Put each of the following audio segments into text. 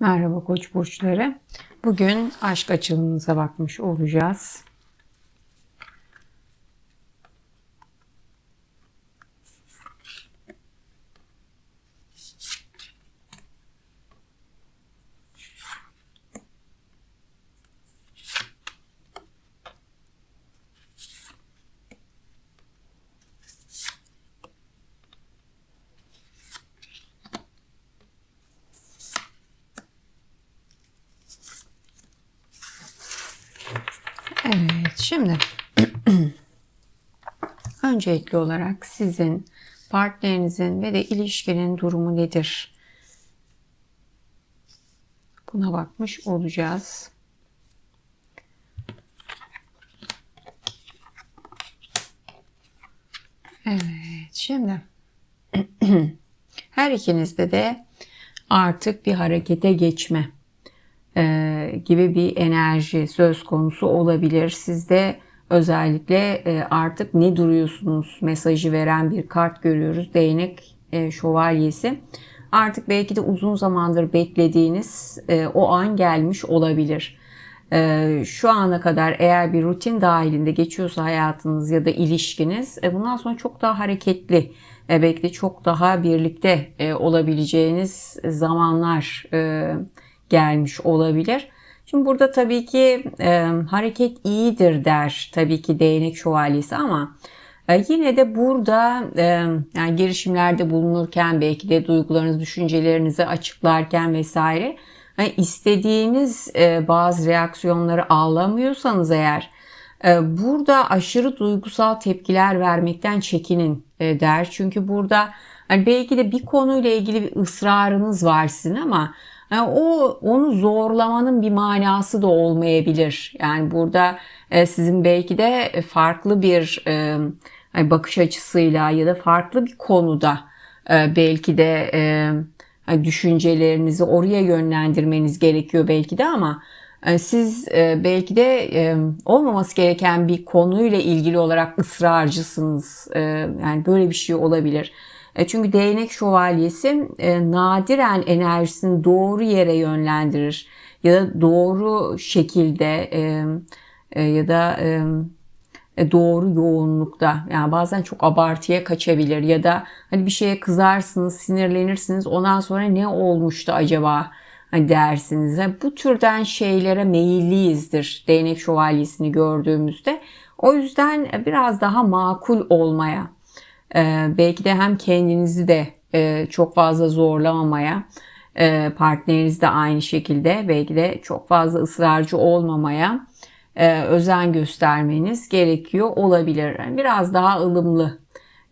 Merhaba Koç burçları. Bugün aşk açılımınıza bakmış olacağız. Evet, şimdi öncelikli olarak sizin partnerinizin ve de ilişkinin durumu nedir? Buna bakmış olacağız. Evet, şimdi her ikinizde de artık bir harekete geçme e, gibi bir enerji söz konusu olabilir. Sizde özellikle e, artık ne duruyorsunuz mesajı veren bir kart görüyoruz. Değnek e, şövalyesi. Artık belki de uzun zamandır beklediğiniz e, o an gelmiş olabilir. E, şu ana kadar eğer bir rutin dahilinde geçiyorsa hayatınız ya da ilişkiniz e, bundan sonra çok daha hareketli e, belki de çok daha birlikte e, olabileceğiniz zamanlar e, gelmiş olabilir. Şimdi burada tabii ki e, hareket iyidir der tabii ki değnek şövalyesi ama e, yine de burada e, yani girişimlerde bulunurken belki de duygularınızı, düşüncelerinizi açıklarken vesaire yani istediğiniz e, bazı reaksiyonları ağlamıyorsanız eğer e, burada aşırı duygusal tepkiler vermekten çekinin e, der. Çünkü burada yani belki de bir konuyla ilgili bir ısrarınız var sizin ama yani o onu zorlamanın bir manası da olmayabilir. Yani burada e, sizin belki de farklı bir e, bakış açısıyla ya da farklı bir konuda e, belki de e, düşüncelerinizi oraya yönlendirmeniz gerekiyor belki de ama e, siz e, belki de e, olmaması gereken bir konuyla ilgili olarak ısrarcısınız. E, yani böyle bir şey olabilir. E, çünkü değnek şövalyesi e, nadiren enerjisini doğru yere yönlendirir ya da doğru şekilde e, ya da doğru yoğunlukta yani bazen çok abartıya kaçabilir ya da hani bir şeye kızarsınız sinirlenirsiniz ondan sonra ne olmuştu acaba hani dersiniz. Yani bu türden şeylere meyilliyizdir değnek şövalyesini gördüğümüzde. O yüzden biraz daha makul olmaya ee, belki de hem kendinizi de e, çok fazla zorlamamaya, e, partneriniz de aynı şekilde belki de çok fazla ısrarcı olmamaya e, özen göstermeniz gerekiyor olabilir. Biraz daha ılımlı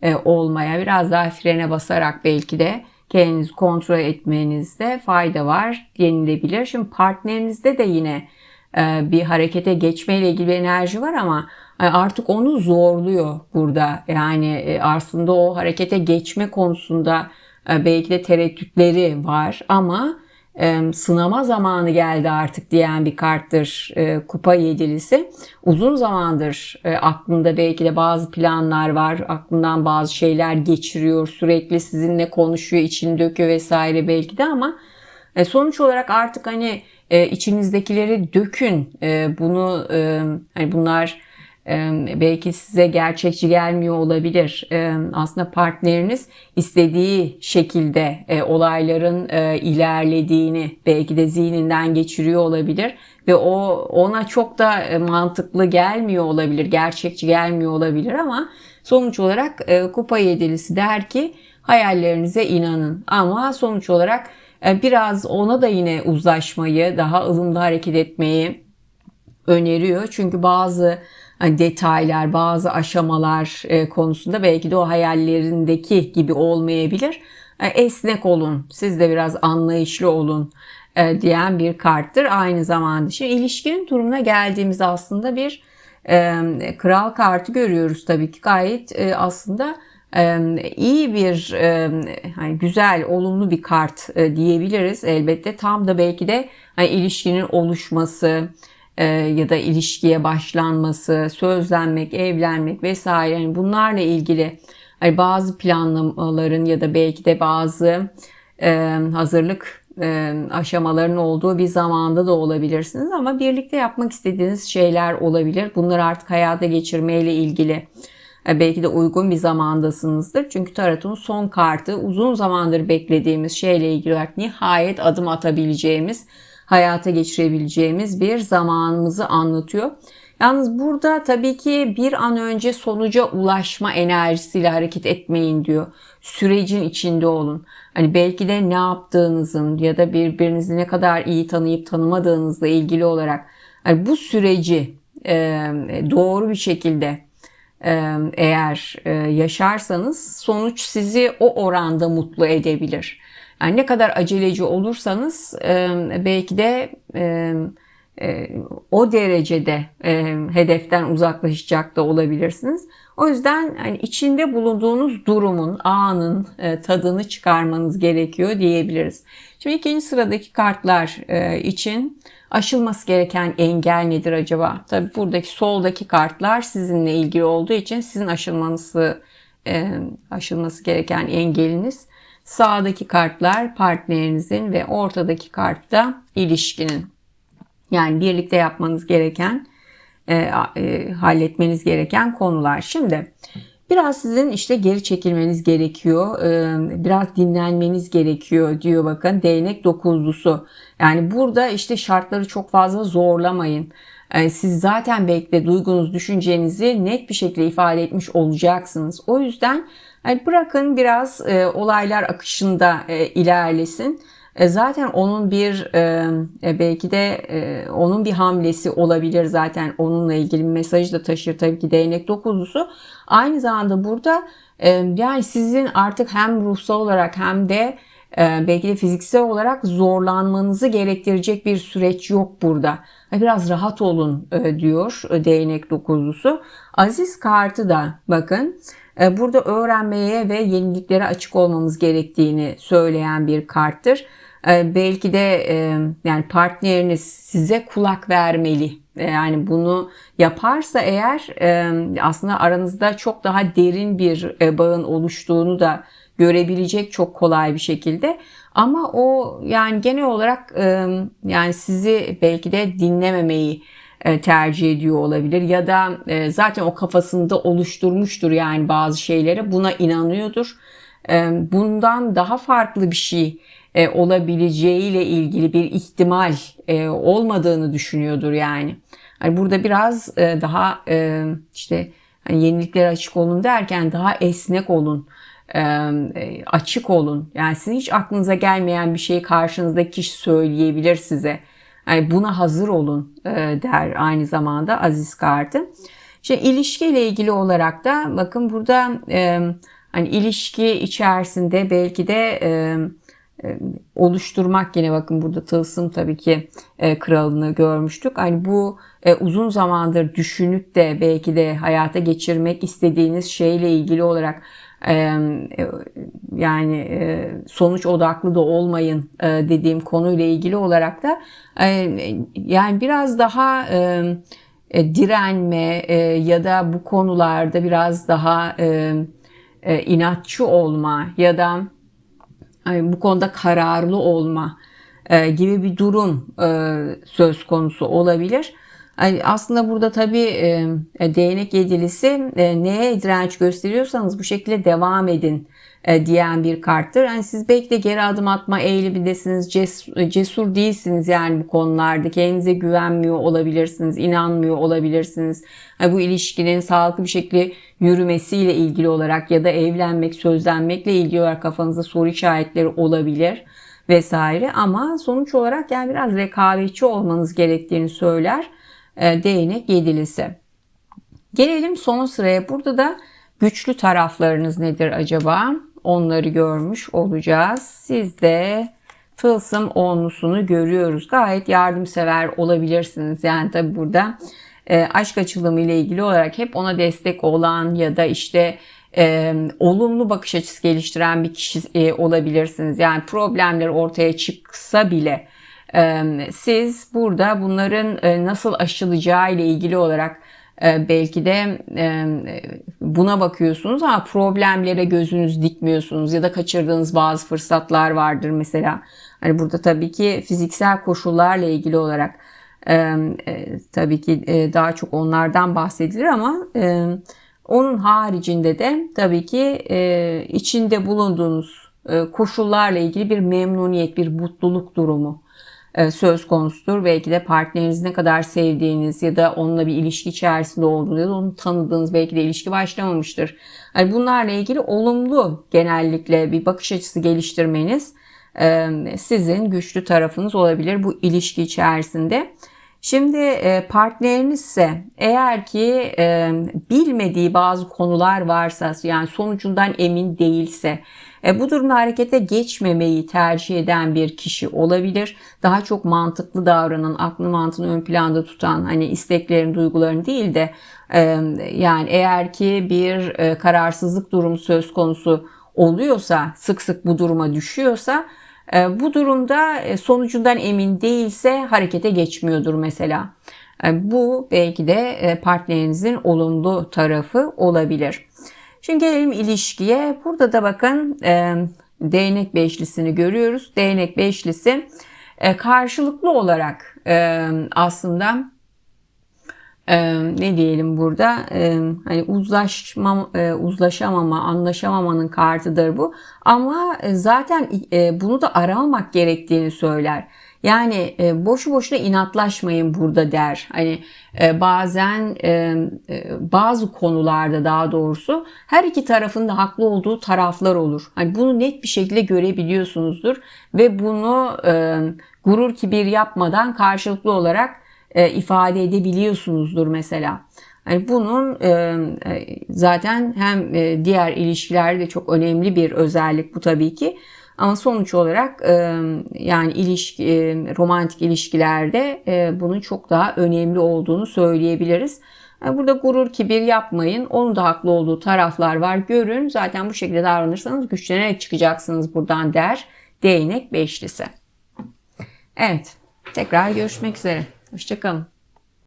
e, olmaya, biraz daha frene basarak belki de kendinizi kontrol etmenizde fayda var denilebilir. Şimdi partnerinizde de yine e, bir harekete geçmeyle ilgili bir enerji var ama e, artık onu zorluyor burada. Yani e, aslında o harekete geçme konusunda belki de tereddütleri var ama sınama zamanı geldi artık diyen bir karttır kupa yedilisi. Uzun zamandır aklında belki de bazı planlar var. Aklından bazı şeyler geçiriyor. Sürekli sizinle konuşuyor, içini döküyor vesaire belki de ama sonuç olarak artık hani içinizdekileri dökün. Bunu hani bunlar belki size gerçekçi gelmiyor olabilir. Aslında partneriniz istediği şekilde e, olayların e, ilerlediğini belki de zihninden geçiriyor olabilir ve o ona çok da e, mantıklı gelmiyor olabilir, gerçekçi gelmiyor olabilir ama sonuç olarak kupa yedilisi der ki hayallerinize inanın ama sonuç olarak biraz ona da yine uzlaşmayı, daha ılımlı hareket etmeyi öneriyor. Çünkü bazı detaylar, bazı aşamalar e, konusunda belki de o hayallerindeki gibi olmayabilir. E, esnek olun, siz de biraz anlayışlı olun e, diyen bir karttır. Aynı zamanda şimdi ilişkinin durumuna geldiğimizde aslında bir kral kartı görüyoruz tabii ki gayet aslında iyi bir hani güzel olumlu bir kart diyebiliriz elbette tam da belki de hani ilişkinin oluşması e, ya da ilişkiye başlanması, sözlenmek, evlenmek vesaire yani bunlarla ilgili hani bazı planlamaların ya da belki de bazı e, hazırlık e, aşamaların olduğu bir zamanda da olabilirsiniz ama birlikte yapmak istediğiniz şeyler olabilir. Bunları artık hayata geçirmeyle ilgili e, belki de uygun bir zamandasınızdır. Çünkü tarotun son kartı uzun zamandır beklediğimiz şeyle ilgili olarak nihayet adım atabileceğimiz, hayata geçirebileceğimiz bir zamanımızı anlatıyor. Yalnız burada tabii ki bir an önce sonuca ulaşma enerjisiyle hareket etmeyin diyor. Sürecin içinde olun. Hani belki de ne yaptığınızın ya da birbirinizi ne kadar iyi tanıyıp tanımadığınızla ilgili olarak hani bu süreci doğru bir şekilde eğer yaşarsanız sonuç sizi o oranda mutlu edebilir. Yani ne kadar aceleci olursanız belki de o derecede hedeften uzaklaşacak da olabilirsiniz. O yüzden hani içinde bulunduğunuz durumun, anın tadını çıkarmanız gerekiyor diyebiliriz. Şimdi ikinci sıradaki kartlar için aşılması gereken engel nedir acaba? Tabi buradaki soldaki kartlar sizinle ilgili olduğu için sizin aşılmanızı aşılması gereken engeliniz. Sağdaki kartlar partnerinizin ve ortadaki kartta ilişkinin. Yani birlikte yapmanız gereken, e, e, halletmeniz gereken konular. Şimdi biraz sizin işte geri çekilmeniz gerekiyor, e, biraz dinlenmeniz gerekiyor diyor bakın değnek dokuzlusu. Yani burada işte şartları çok fazla zorlamayın. Yani siz zaten belki de duygunuz, düşüncenizi net bir şekilde ifade etmiş olacaksınız. O yüzden yani bırakın biraz e, olaylar akışında e, ilerlesin. E, zaten onun bir e, e, belki de onun bir hamlesi olabilir zaten onunla ilgili bir mesajı da taşır tabii ki değnek dokuzlusu. Aynı zamanda burada yani sizin artık hem ruhsal olarak hem de belki de fiziksel olarak zorlanmanızı gerektirecek bir süreç yok burada. Biraz rahat olun diyor değnek dokuzlusu. Aziz kartı da bakın burada öğrenmeye ve yeniliklere açık olmamız gerektiğini söyleyen bir karttır. Ee, belki de e, yani partneriniz size kulak vermeli. E, yani bunu yaparsa eğer e, aslında aranızda çok daha derin bir bağın oluştuğunu da görebilecek çok kolay bir şekilde. Ama o yani genel olarak yani sizi belki de dinlememeyi tercih ediyor olabilir ya da zaten o kafasında oluşturmuştur yani bazı şeylere buna inanıyordur. Bundan daha farklı bir şey e, olabileceğiyle ilgili bir ihtimal e, olmadığını düşünüyordur yani. Hani burada biraz e, daha e, işte hani yeniliklere açık olun derken daha esnek olun, e, e, açık olun. Yani sizin hiç aklınıza gelmeyen bir şeyi karşınızdaki kişi söyleyebilir size. Yani buna hazır olun e, der aynı zamanda Aziz kartı. İşte ilişkiyle ilgili olarak da bakın burada e, hani ilişki içerisinde belki de e, oluşturmak yine bakın burada tılsım tabii ki kralını görmüştük. Hani bu uzun zamandır düşünüp de belki de hayata geçirmek istediğiniz şeyle ilgili olarak yani sonuç odaklı da olmayın dediğim konuyla ilgili olarak da yani biraz daha direnme ya da bu konularda biraz daha inatçı olma ya da bu konuda kararlı olma e, gibi bir durum e, söz konusu olabilir. Aslında burada tabii e, değnek yedilisi neye direnç gösteriyorsanız bu şekilde devam edin diyen bir karttır. Yani siz belki de geri adım atma eğilimindesiniz, cesur, cesur değilsiniz yani bu konularda. Kendinize güvenmiyor olabilirsiniz, inanmıyor olabilirsiniz. Yani bu ilişkinin sağlıklı bir şekilde yürümesiyle ilgili olarak ya da evlenmek, sözlenmekle ilgili olarak kafanızda soru işaretleri olabilir vesaire. Ama sonuç olarak yani biraz rekabetçi olmanız gerektiğini söyler e, değnek yedilisi. Gelelim son sıraya. Burada da güçlü taraflarınız nedir acaba? Onları görmüş olacağız. Siz de tılsım onlusunu görüyoruz. Gayet yardımsever olabilirsiniz. Yani tabi burada e, aşk açılımı ile ilgili olarak hep ona destek olan ya da işte e, olumlu bakış açısı geliştiren bir kişi e, olabilirsiniz. Yani problemler ortaya çıksa bile e, siz burada bunların e, nasıl aşılacağı ile ilgili olarak e, belki de e, buna bakıyorsunuz ama problemlere gözünüz dikmiyorsunuz ya da kaçırdığınız bazı fırsatlar vardır mesela. Hani burada tabii ki fiziksel koşullarla ilgili olarak tabii ki daha çok onlardan bahsedilir ama onun haricinde de tabii ki içinde bulunduğunuz koşullarla ilgili bir memnuniyet, bir mutluluk durumu söz konusudur. Belki de partnerinizi ne kadar sevdiğiniz ya da onunla bir ilişki içerisinde olduğunuz ya da onu tanıdığınız belki de ilişki başlamamıştır. Yani bunlarla ilgili olumlu genellikle bir bakış açısı geliştirmeniz e, sizin güçlü tarafınız olabilir bu ilişki içerisinde. Şimdi e, partneriniz ise eğer ki e, bilmediği bazı konular varsa yani sonucundan emin değilse e, bu durumda harekete geçmemeyi tercih eden bir kişi olabilir. Daha çok mantıklı davranan, aklı mantığını ön planda tutan hani isteklerin, duyguların değil de yani eğer ki bir kararsızlık durumu söz konusu oluyorsa, sık sık bu duruma düşüyorsa e, bu durumda e, sonucundan emin değilse harekete geçmiyordur mesela. E, bu belki de partnerinizin olumlu tarafı olabilir. Şimdi gelelim ilişkiye. Burada da bakın değnek beşlisini görüyoruz. Değnek beşlisi karşılıklı olarak aslında ne diyelim burada hani uzlaşma uzlaşamama anlaşamamanın kartıdır bu ama zaten bunu da aramamak gerektiğini söyler. Yani boşu boşuna inatlaşmayın burada der. Hani bazen bazı konularda daha doğrusu her iki tarafın da haklı olduğu taraflar olur. Hani bunu net bir şekilde görebiliyorsunuzdur ve bunu gurur kibir yapmadan karşılıklı olarak e, ifade edebiliyorsunuzdur mesela. Yani bunun e, e, zaten hem e, diğer ilişkilerde çok önemli bir özellik bu tabii ki. Ama sonuç olarak e, yani ilişki, e, romantik ilişkilerde e, bunun çok daha önemli olduğunu söyleyebiliriz. Yani burada gurur kibir yapmayın. Onun da haklı olduğu taraflar var. Görün zaten bu şekilde davranırsanız güçlenerek çıkacaksınız buradan der. Değnek beşlisi. Evet tekrar görüşmek üzere. Hoşçakalın.